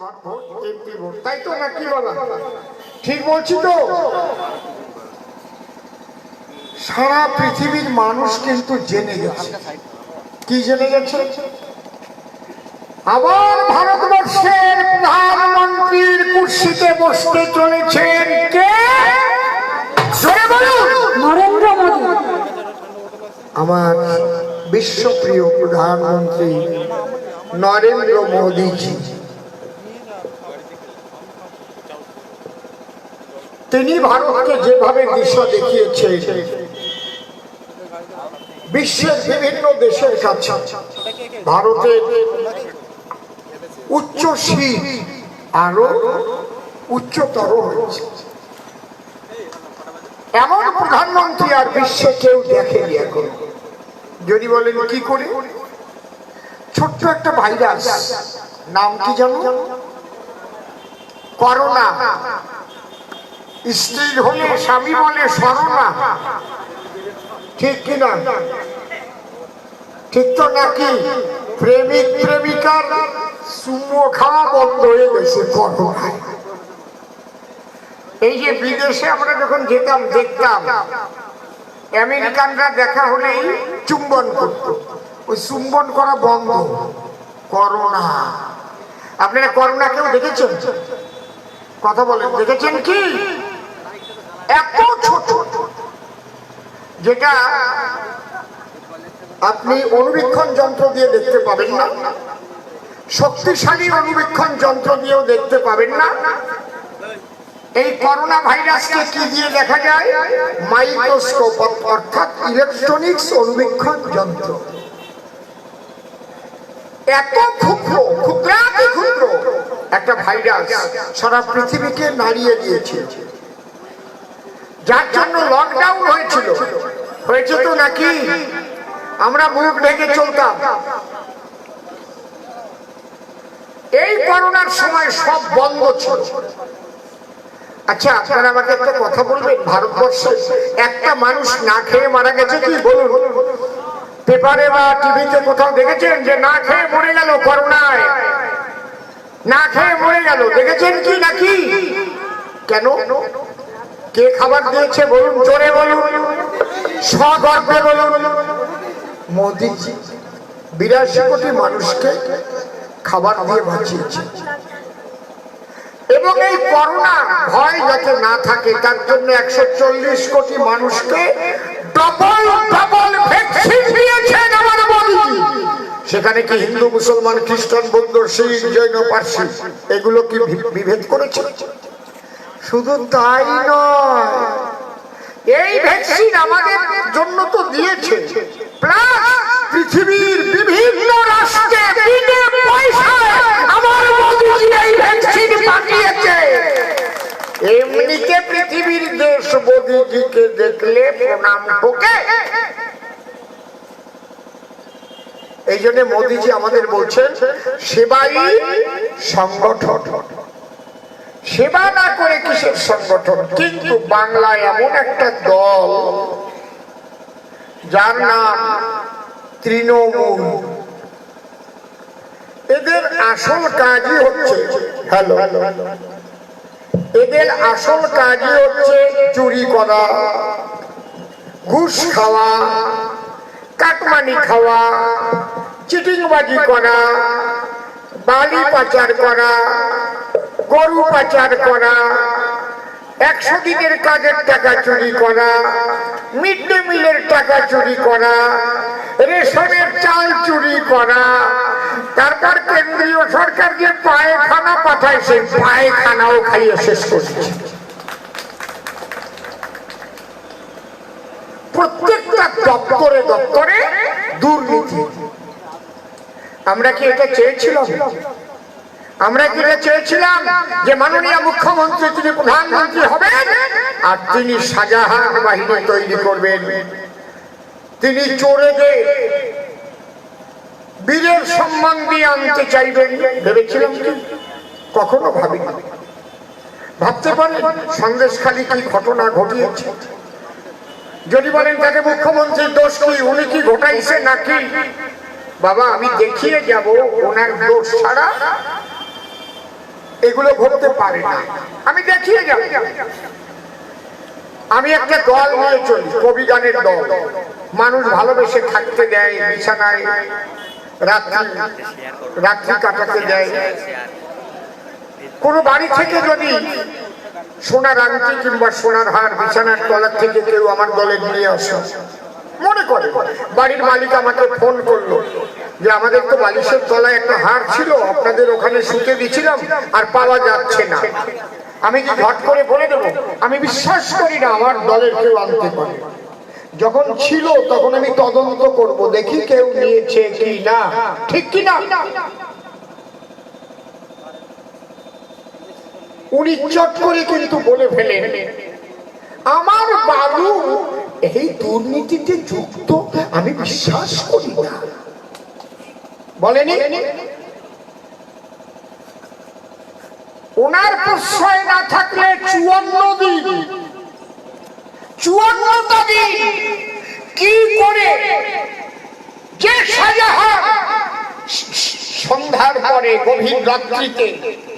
লোকসভার vote MP vote তাই তো নাকি বলা? ঠিক বলছি তো? সারা পৃথিবীর মানুষ কিন্তু জেনে গেছে। কি জেনে গেছে? আবার ভারতবর্ষের প্রধানমন্ত্রীর কুর্সিতে বসতে চলেছেন কে? নরেন্দ্র মোদী। আমার বিশ্বপ্রিয় প্রধানমন্ত্রী নরেন্দ্র মোদীজি। তিনি ভারতকে যেভাবে দিশা দেখিয়েছে বিশ্বের বিভিন্ন দেশের কাছে ভারতের উচ্চ শীত আরও উচ্চতর হয়েছে। এমন প্রধানমন্ত্রী আর বিশ্বে কেউ দেখেনি এখন। যদি বলেন কি করে? ছোট্ট একটা ভাইরাস, নাম কি জানো? করোনা। স্ত্রীর হলে স্বামী বলে সরনা ঠিক কিনা ঠিক তো নাকি? প্রেমিক, প্রেমিকার সুমো খাওয়া বন্ধ হয়ে গেছে এই যে বিদেশে আমরা যখন যেতাম, দেখতাম, আমেরিকানরা দেখা হলেই চুম্বন করত। ওই চুম্বন করা বন্ধ। করোনা। আপনারা করোনা কেউ দেখেছেন? কথা বলেন। দেখেছেন কি? এত যেটা আপনি অনুবীক্ষণ যন্ত্র দিয়ে দেখতে পাবেন না। শক্তিশালী অনুবীক্ষণ যন্ত্র দিয়েও দেখতে পাবেন না। এই করোনা ভাইরাসকে কি দিয়ে দেখা যায়? মাইক্রোস্কোপ, অর্থাৎ ইলেকট্রনিক্স অনুবীক্ষণ যন্ত্র। এত ক্ষুদ্র, ক্ষুদ্রাতি ক্ষুদ্র একটা ভাইরাস সারা পৃথিবীকে নাড়িয়ে দিয়েছে। যার জন্য লকডাউন হয়েছিল। হয়েছে তো নাকি? আমরা মুখ ঢেকে চলতাম। এই করোনার সময় সব বন্ধ ছিল। আচ্ছা আপনারা আমাকে একটা কথা বলবেন? ভারতবর্ষে একটা মানুষ না খেয়ে মারা গেছে কি? বলুন। পেপারে বা টিভিতে কোথাও দেখেছেন যে না খেয়ে মরে গেল করোনায়? না খেয়ে মরে গেল। দেখেছেন কি নাকি? কেন? কে খাবার দিয়েছে বলুন, জোরে বলুন। সগর্বে বলুন। মোদিজি বিরাশি কোটি মানুষকে খাবার দিয়ে বাঁচিয়েছে। এবং এই করোনা ভয় যাতে না থাকে, তার জন্য একশো চল্লিশ কোটি মানুষকে সেখানে কি হিন্দু, মুসলমান, খ্রিস্টান, বৌদ্ধ, শিখ, জৈন, পার্সি, এগুলো কি বিভেদ করেছে? শুধু তাই নয়, এই ভ্যাকসিন আমাদের জন্য তো দিয়েছে। প্লাস পৃথিবীর বিভিন্ন রাষ্ট্রে বিনে পয়সায় আমার মোদীজি এই ভ্যাকসিন পাঠিয়েছে। এমনিতে পৃথিবীর দেশ মোদীজিকে দেখলে প্রণাম ঠোকে এই জন্য মোদীজি আমাদের বলছেন, সেবাই সংগঠন। সেবা না করে কিসের সংগঠন? কিন্তু বাংলায় এমন একটা দল যার নাম তৃণমূল। এদের আসল কাজই হচ্ছে, হ্যালো, এদের আসল কাজই হচ্ছে চুরি করা, ঘুষ খাওয়া, কাটমানি খাওয়া, চিটিংবাজি করা, বালি পাচার করা গরু পাচার করা, একশো দিনের কাজের টাকা চুরি করা, মিড ডে মিলের টাকা চুরি করা, রেশনের চাল চুরি করা। তারপর কেন্দ্রীয় সরকার যে পায়খানা পাঠায়, সেই পায়খানাও খাইয়ে শেষ করছে। প্রত্যেকটা দপ্তরে দপ্তরে দুর্নীতি। আমরা কি এটা চেয়েছিলাম? আমরা কি চেয়েছিলাম যে মাননীয় মুখ্যমন্ত্রী তিনি প্রধানমন্ত্রী হবেন আর তিনি শাহজাহান বাহিনী তৈরি করবেন। তিনি চোরেদের বীরের সম্মান দিয়ে আনতে চাইবেন, ভেবেছিলাম কি? কখনো ভাবিনি। ভাবতে পারেন সন্দেশখালী কি ঘটনা ঘটিয়েছে? যদি বলেন তাকে মুখ্যমন্ত্রীর দোষ কি, উনি কি ঘটাইছে নাকি? বাবা, আমি দেখিয়ে যাব, ওনার দোষ ছাড়া এগুলো ঘটতে পারে না। আমি দেখিয়ে যাব। আমি একটা দল নিয়ে চলি, কবি গানের দল। মানুষ ভালোবেসে থাকতে দেয়, বিছানায় রাত্রি রাত্রি কাটাতে দেয়। কোনো বাড়ি থেকে যদি সোনার আংটি কিংবা সোনার হার বিছানার তলার থেকে কেউ আমার দলে নিয়ে আসে, মনে করে। বাড়ির মালিক আমাকে ফোন করল যে আমাদের তো বালিশের তলায় একটা হার ছিল, আপনাদের ওখানে শুতে দিছিলাম আর পাওয়া যাচ্ছে না। আমি কি ঘট করে বলে দেবো? আমি বিশ্বাস করি না আমার দলের কেউ আনতে পারে। যখন ছিল তখন আমি তদন্ত করব, দেখি কেউ নিয়েছে কি না। ঠিক কি না? উনি চট করে কিন্তু বলে ফেলেন, আমার বাবু এই দুর্নীতিতে যুক্ত, আমি বিশ্বাস করি না। বলেনি? ওনার প্রশ্রয় না থাকলে চুয়ান্ন দিন। চুয়ান্নটা দিন কি করে? যে শাহজাহান সন্ধ্যার পরে গভীর রাত্রিতে।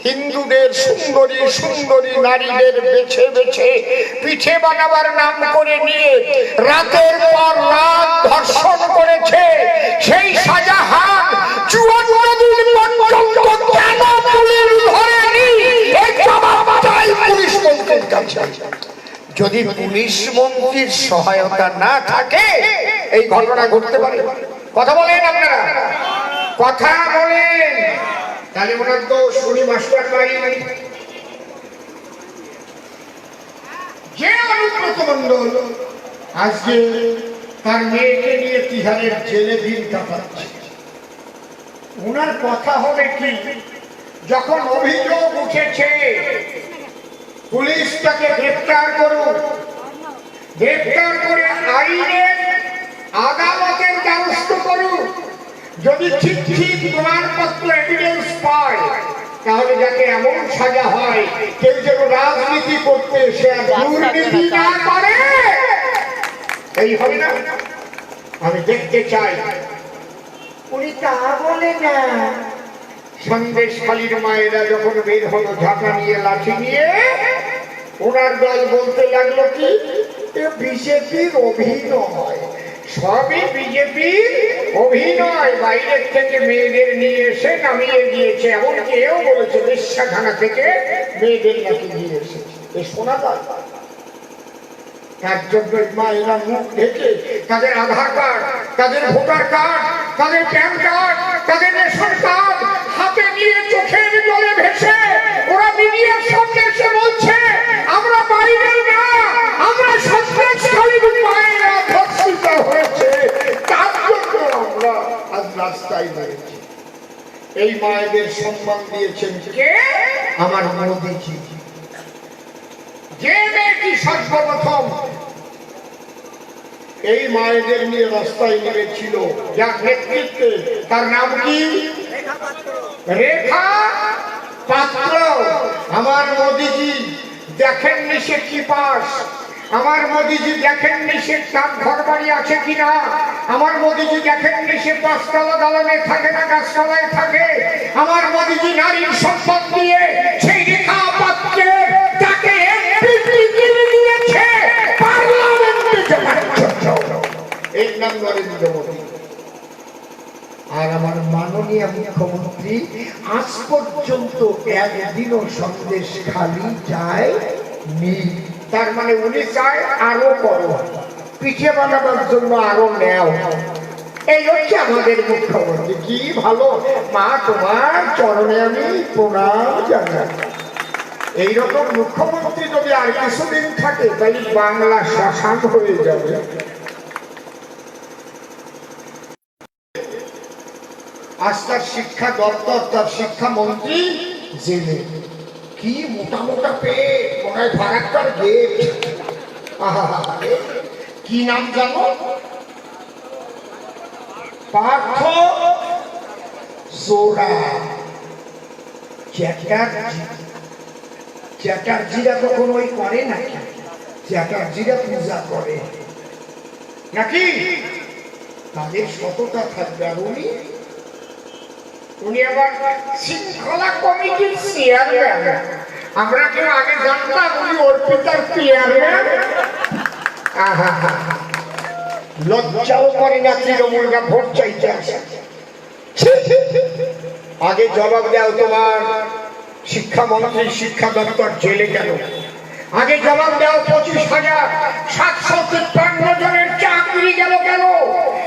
হিন্দুদের সুন্দরী সুন্দরী নারীদের বেছে বেছে পিঠে বানাবার নাম করে নিয়ে রাতের পর রাত ধর্ষণ করেছে। সেই মন্ত্রীর কাছে। যদি পুলিশ মন্ত্রীর সহায়তা না থাকে, এই ঘটনা ঘটতে পারে। কথা বলেন আপনারা। কথা বলেন। তো শুনি মাস্টার বাড়ি। যে অনুব্রত মন্ডল আজকে তার মেয়েকে নিয়ে তিহারের জেলে দিন কাটাচ্ছে ওনার কথা হবে কি? যখন অভিযোগ উঠেছে, পুলিশ তাকে গ্রেপ্তার করুন গ্রেপ্তার করে আইনের আদালতের দ্বারস্থ করুন যদি ঠিক ঠিক প্রমাণপত্র এভিডেন্স পায় তাহলে যাতে এমন সাজা হয় কেউ যেন রাজনীতি করতে সে দুর্নীতি না করে। এই হবে না? আমি দেখতে চাই। উনি তা বলে না। সন্দেশ খালির মায়েরা যখন বের হলো ঝাঁকা নিয়ে লাঠি নিয়ে ওনার দল বলতে লাগল কি? বিজেপির অভিনয়। সবই বিজেপির অভিনয় বাইরের থেকে মেয়েদের নিয়ে এসে নামিয়ে দিয়েছে, এমন কেউ বলেছে বিশ্বাখানা থেকে মেয়েদের নাকি নিয়ে এসেছে এ শোনা যায়। ভোটার কার্ড, তাদের প্যান কার্ড, তাদের রেশন কার্ড হাতে নিয়ে ওরা আমরা আমরা ধর্ষিত হয়েছে তার জন্য আমরা আজ রাস্তায় দাঁড়িয়েছি এই মায়েদের সম্মান দিয়েছেন কে? আমার মোদীজি। যে মেয়েটি সর্বপ্রথম এই মায়েদের নিয়ে রাস্তায় নেমেছিল যার নেতৃত্বে তার নাম কি? রেখা পাত্র। আমার মোদিজি দেখেননি সে কি পাস? আমার মোদিজি দেখেননি সে তার ঘর বাড়ি আছে কিনা? আমার মোদিজি দেখেননি সে পাঁচতলা দালানে থাকে না, গাছতলায় থাকে? আমার মোদিজি নারীর সম্পদ দিয়ে সেই রেখা পাত্রে তাকে। এর নাম নরেন্দ্র মোদী। আর আমার মাননীয় মুখ্যমন্ত্রী, আজ পর্যন্ত একদিনও সন্দেশ খালি যায় নি। তার মানে উনি চায় আরও করো। পিঠে বানাবার জন্য আরও নেও। এই হচ্ছে আমাদের মুখ্যমন্ত্রী। কি ভালো। মা, তোমার চরণে আমি প্রণাম জানাই। এইরকম মুখ্যমন্ত্রী যদি আর কিছুদিন থাকে, তাই বাংলা শ্মশান হয়ে যাবে। আজ তার শিক্ষা দপ্তর, তার শিক্ষামন্ত্রী জেলে কি মোটা মোটা পেট? মনে হয় ফারাক্কার গেট। কি নাম জানো? পার্থ সোরা চ্যাটার্জি চ্যাটার্জিরা কখনো ওই করে নাকি? চ্যাটার্জিরা পূজা করে। নাকি? তাদের সততা থাকবে আর উনি উনি আবার শৃঙ্খলা কমিটির চেয়ারম্যান আমরা কেউ আগে জানতাম উনি অর্পিতার চেয়ারম্যান। লজ্জাও করে না তৃণমূলরা ভোট চাইতে আসে। আগে জবাব দাও তোমার। শিক্ষামন্ত্রী, শিক্ষা দপ্তর জেলে গেল। আগে জবাব দাও পঁচিশ হাজার সাতশো তিপ্পান্ন জনের চাকরি গেল কেন?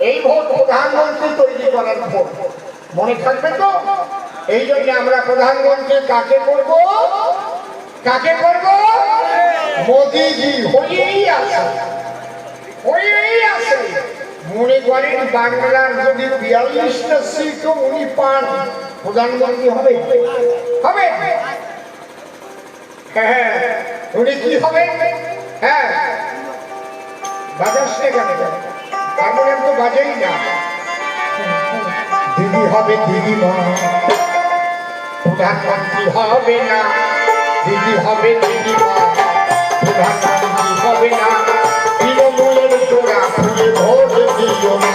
এই ভোট প্রধানমন্ত্রী তৈরি করার ভোট। মনে থাকবে তো? এই জন্য আমরা প্রধানমন্ত্রী কাকে করব? কাকে করব? মোদিজি, হয়েই আছে। হয়েই আছে। মনে করেন বাংলার যদি বিয়াল্লিশটা সিট উনি পান, প্রধানমন্ত্রী হবে? হবে। হ্যাঁ উনি কি হবে? হ্যাঁ। বাজাস না কেন হারমোনিয়াম তো বাজেই না। দিদি হবে দিদি মা প্রধানমন্ত্রী হবে না। দিদি হবে দিদি মা প্রধানমন্ত্রী হবে না। তৃণমূলের জোড়া ফুলে ভোট দিও না।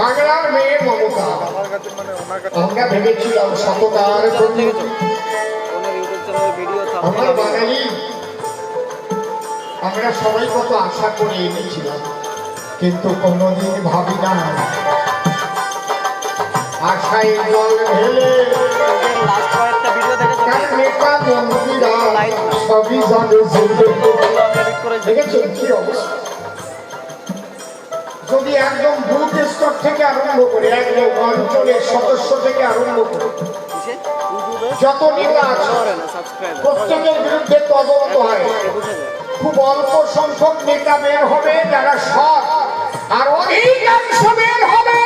বাংলার মেয়ে মমতা। আমার ভেবেছিলাম বাঙালি। আমরা সবাই কত আশা করে এনেছিলাম, কিন্তু কোনোদিন ভাবি না। আশায় জল ঢেলে কি অবস্থা? যদি একদম বুথ স্তর থেকে আরম্ভ করে একদম অঞ্চলের সদস্য থেকে আরম্ভ করে, যত নেতা আছে, প্রত্যেকের বিরুদ্ধে তদন্ত হয়। খুব অল্প সংখ্যক নেতা বের হবে যারা সৎ, আর বের হবে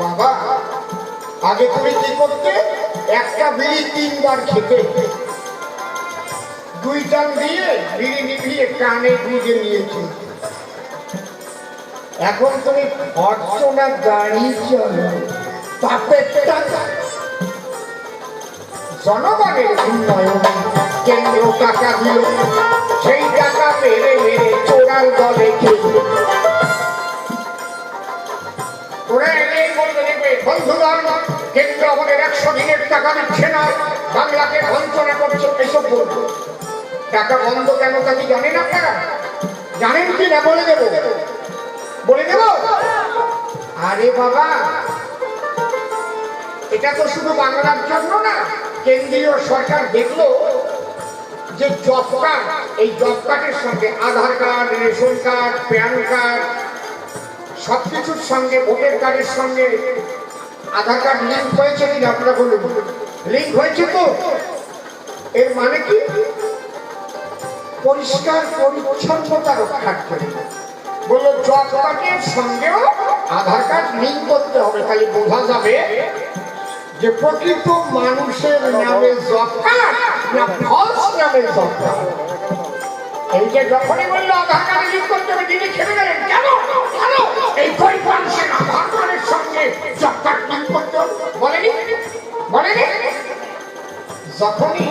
বাবা, আগে তুমি কি করতে? একটা বিড়ি তিনবার খেতে। দুই টান দিয়ে বিড়ি নিভিয়ে কানে গুঁজে নিয়েছি। এখন তুমি অর্চনা গাড়ি চলো জনগণের উন্নয়ন, কেন্দ্র টাকা দিল। সেই টাকা মেরে মেরে চোরার দলে বন্ধুগণ কেন্দ্র আমাদের একশো দিনের টাকা দিচ্ছে না। বাংলাকে বঞ্চনা করছে, এসব বলব। টাকা বন্ধ কেন তা কি জানেন আপনারা? জানেন কি না বলে দেবো। বলে দেব? আরে বাবা, এটা তো শুধু বাংলার জন্য না, কেন্দ্রীয় সরকার দেখল যে জব কার্ড এই জব কার্ডের সঙ্গে Aadhaar card ration card PAN card সবকিছুর সঙ্গে, ভোটার কার্ডের সঙ্গে আধার কার্ড লিঙ্ক হয়েছে কি আপনারা বলুন। লিঙ্ক হয়েছে তো? এর মানে কি? পরিষ্কার, পরিচ্ছন্নতা রক্ষার্থে বলল জব সঙ্গেও আধার কার্ড লিঙ্ক করতে হবে। তাহলে বোঝা যাবে যে প্রকৃত মানুষের নামে জব না ফলস নামে জব এই যে যখনই বলল, আধার কার্ডে লিঙ্ক করতে হবে, তিনি খেলে গেলেন। কেন? কেন? এই গরিব মানুষের আধার কার্ডের সঙ্গে জব কার্ড লিঙ্ক করতে হবে। বলেনি? বলেনি? যখনই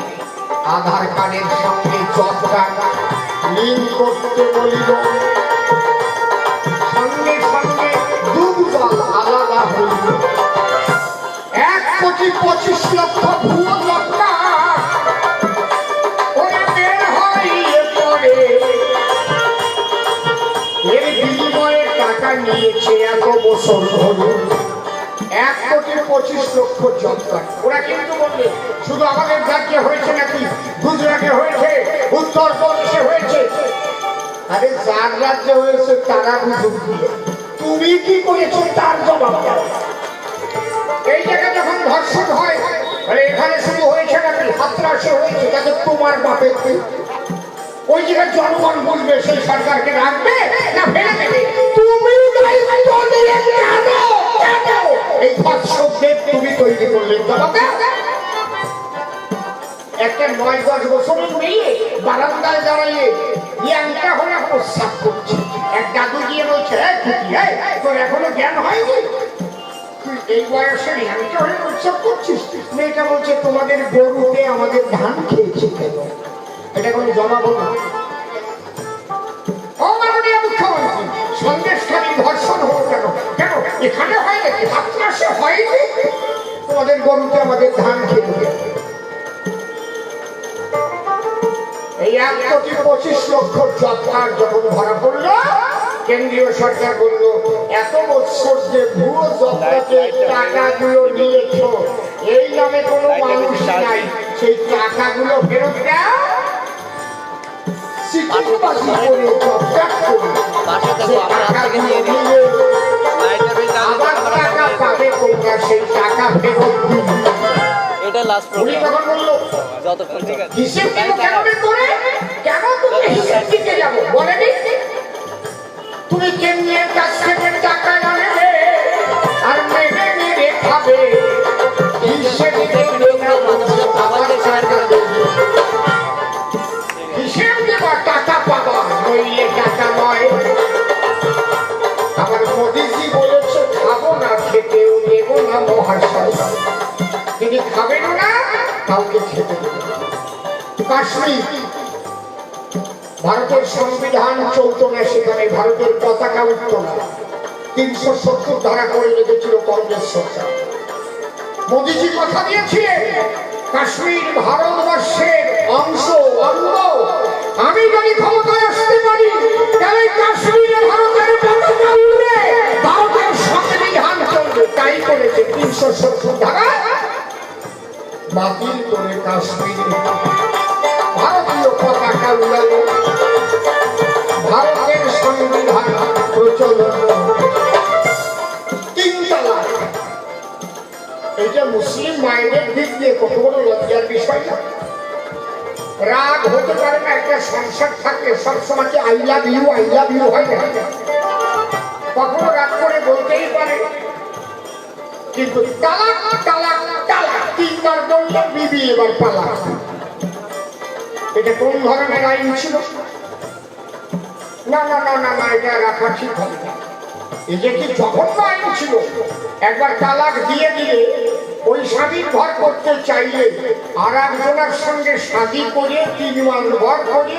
আধার কার্ডের সঙ্গে জব কার্ড। লিঙ্ক করতে বলিল, সঙ্গে সঙ্গে দুর্বল আলাদা হইল। এক কোটি পঁচিশ লক্ষ ভুয়ো এক পঁচিশ লক্ষ জনতা ওরা কিন্তু বলবে শুধু আমাদের রাজ্যে হয়েছে নাকি গুজরাটে হয়েছে উত্তরপ্রদেশে হয়েছে? আরে যার রাজ্যে হয়েছে তারা বুঝুক। তুমি কি করেছ তার জবাব এই জায়গায় যখন ধর্ষণ হয় এখানে শুধু হয়েছে নাকি হাতরাসে হয়েছে তাতে তোমার বাপের ওই জায়গায় জনগণ বলবে সেই সরকারকে রাখবে না ফেলে দেবে? তুমি দায়িত্ব নিয়ে কেন? এই ধর্ষকদের তুমি তৈরি করলে একটা নয় দশ বছরের মেয়ে বারান্দায় দাঁড়িয়ে ইয়াংটা হলে প্রস্তাব করছে। এক দাদু গিয়ে বলছে "এই খুকি, এই, তোর এখনও জ্ঞান হয়নি? তুই এই বয়সে ইয়াংটা হলে প্রস্তাব করছিস? মেয়েটা বলছে তোমাদের গরুতে আমাদের ধান খেয়েছে কেন? এটা কোনো জমা বলো হয় হয়নি তোমাদের গরুতে আমাদের ধান গেছে। এই এক কোটি পঁচিশ লক্ষ জবকার যখন ধরা পড়ল কেন্দ্রীয় সরকার বলল এত বছর যে ভুয়ো জবকাকে টাকাগুলো নিয়েছ এই নামে কোনো মানুষ নাই সেই টাকাগুলো ফেরত দাও সিকিমবাসী করে জবকাট করে নিই। টাকাগুলো নিয়ে আবার টাকা পাবে তোমরা সেই টাকা ফেরত দিবে। এটা লাস্ট উনি প্রোগ্রাম তখন বলল যতক্ষণ ঠিক আছে। হিসেব কেন করে? কেন তুমি হিসেব দিতে যাব? বলেনি তুমি কেন্দ্রের কাছ থেকে টাকা কাউকে খেতে ভারতের সংবিধান চলত না সেখানে, ভারতের পতাকা উঠত না। তিনশো সত্তর ধারা করে রেখেছিল কংগ্রেস সরকার। মোদীজি কথা দিয়েছিলেন, কাশ্মীর ভারতবর্ষের অংশ, অঙ্গ। আমি যদি ক্ষমতায় আসতে পারি, তাহলে কাশ্মীরে ভারতের পতাকা উঠবে ভারতের সংবিধান চলবে, তাই করেছে তিনশো সত্তর ধারা। বাতিল করে কাশ্মীরে ভারতীয় পতাকা উড়ালো ভারতের সংবিধান প্রচলন তালাক মুসলিম মায়েদের দিক দিয়ে কত লজ্জার বিষয় না। রাগ হতে পারে না, একটা সংসার থাকলে সবসময় কি I love you, I love you হয় না? কখনো রাগ করে বলতেই পারে। কিন্তু তালাক তালাক তালাক তিনবার বললে, বিবি এবার পালাক এটা কোন ধরনের আইন ছিল? না না না না না, এটা রাখা ঠিক হবে এই যে কি জঘন্য আইন ছিল? একবার তালাক দিয়ে দিলে ওই স্বামীর ঘর করতে চাইলে আর একজনের সঙ্গে শাদি করে তিন মাস ঘর করে,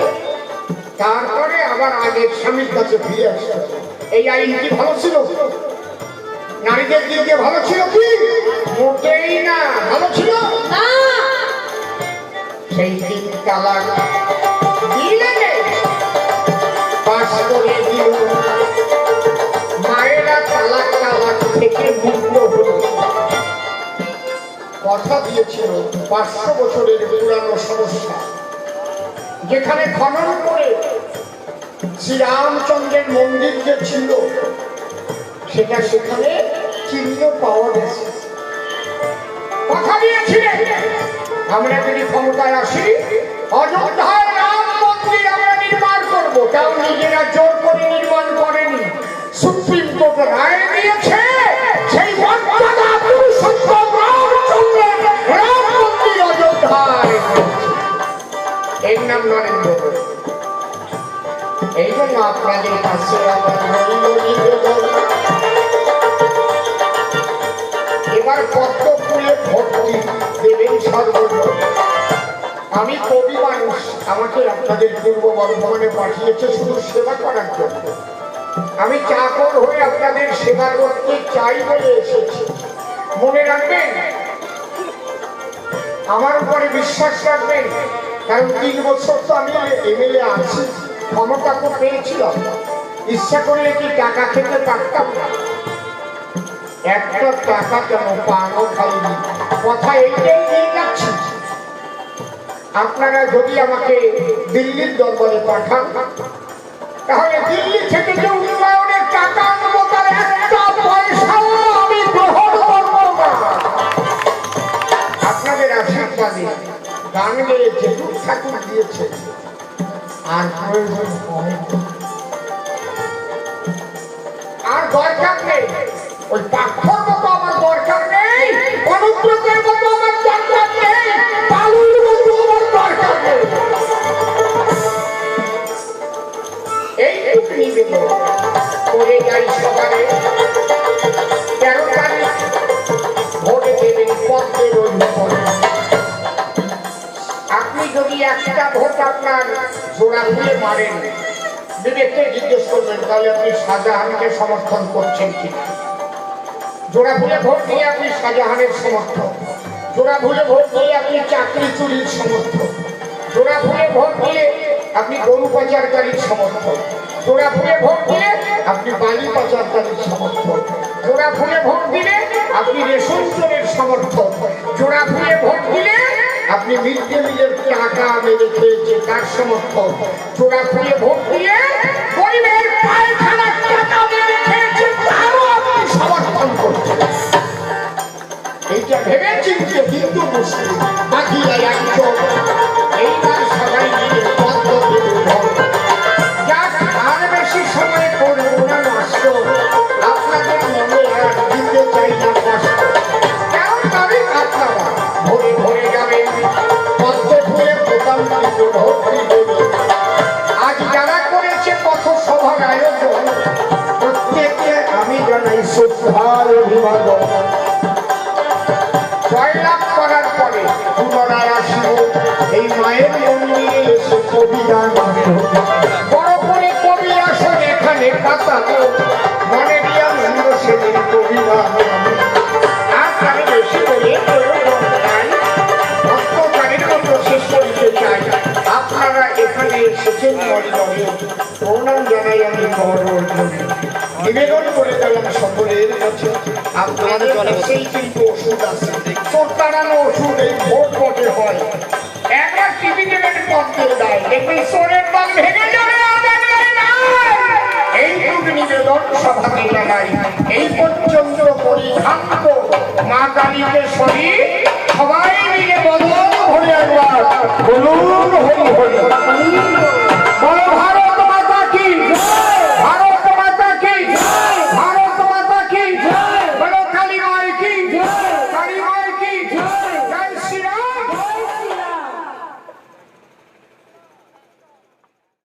তারপরে আবার আগের স্বামীর কাছে ফিরে আসতে এই আইন কি ভালো ছিল? নারীদের দিয়ে ভালো ছিল কি? মোটেই না। ভালো ছিল? না। সেই দিন তালাক দিলে পাশ করে দিল। মায়েরা তালাক তালাক থেকে মুক্ত হল। কথা দিয়েছিল পাঁচশো বছরের পুরানো সমস্যা। যেখানে খনন করে শ্রীরামচন্দ্রের মন্দির যে ছিল সেটা সেখানে চিহ্ন পাওয়া গেছে। কথা দিয়েছিলেন আমরা যদি ক্ষমতায় আসি অযোধ্যায় রাম মন্দির আমরা নির্মাণ করব। তাও নিজেরা জোর করে নির্মাণ করেনি। সুপ্রিম কোর্ট রায় দিয়েছে সেই মর্যাদা পুরুষোত্তম রামচন্দ্রের রাম মন্দির অযোধ্যায়। এর নাম নরেন্দ্র। এই জন্য আপনাদের কাছে আমার এবার পদ্ম ফুলে ভর্তি দেবেন সর্বজন আমি কবি মানুষ, আমাকে আপনাদের পূর্ব বর্ধমানে পাঠিয়েছে শুধু সেবা করার জন্য। আমি চাকর হয়ে আপনাদের সেবা করতে চাই বলে এসেছি। মনে রাখবেন? আমার উপরে বিশ্বাস রাখবেন? কারণ তিন বছর তো আমি এমএলএ আছি, ক্ষমতা তো পেয়েছিলাম। ইচ্ছা করলে কি টাকা খেতে পারতাম না? একটা টাকা কেন পানও খাইনি কথা এইটাই নিয়ে যাচ্ছি। আপনারা যদি আমাকে দিল্লির দরবারে পাঠান, তাহলে দিল্লি থেকে যে উন্নয়নের টাকা আপনাদের আশীর্বাদে গান আর প্রয়োজন আর দরকার নেই। ওই পাথর মতো আমার দরকার নেই মতো আমার দরকার নেই, বালুর মতো আমার দরকার নেই। নিবেদন করে যাই সকালে। তেরো তারিখ আপনি যদি একটা ভোট আপনার জোড়া মারেন বিবেককে জিজ্ঞেস করবেন, তাহলে আপনি শাহজাহানকে সমর্থন করছেন কিনা? জোড়া ভুলে ভোট দিয়ে আপনি শাহজাহানের সমর্থক। জোড়া ভুলে ভোট দিয়ে আপনি চাকরি চুরির সমর্থক। জোড়া ভুলে ভোট দিয়ে আপনি গরু পাচারকারীর সমর্থক। জোড়া ভুলে ভোট দিয়ে আপনি বালি পাচারকারীর সমর্থক। জোড়া ভুলে ভোট দিলে আপনি রেশন চোরের সমর্থক। জোড়া ভুলে ভোট দিলে আপনি মিড ডে মিলের টাকা মেরে খেয়েছে তার সমর্থক। জোড়া ফুলে ভোট দিয়ে গরিবের পায়খানার এইটা ভেবে চিনতে হিন্দু মুসলিম বাকিরা একজন এইবার সবাই মিলে পদ্ম মরিদমে প্রণাম জানাই আমি বড় নিবেদন করে। গেলাম সকলের কাছে আপনাদের কাছেই কিন্তু ওষুধ আছে চোট তাড়ানো ওষুধ এই ভোট ভোটে হয় একবার টিভি দেবেন পথে দেয় দেখবেন সোরের বাল ভেঙে যাবে এই পর্যন্ত পরিধান্ত মা কালীকে সরি সবাই মিলে একবার বলুন হরি হরি।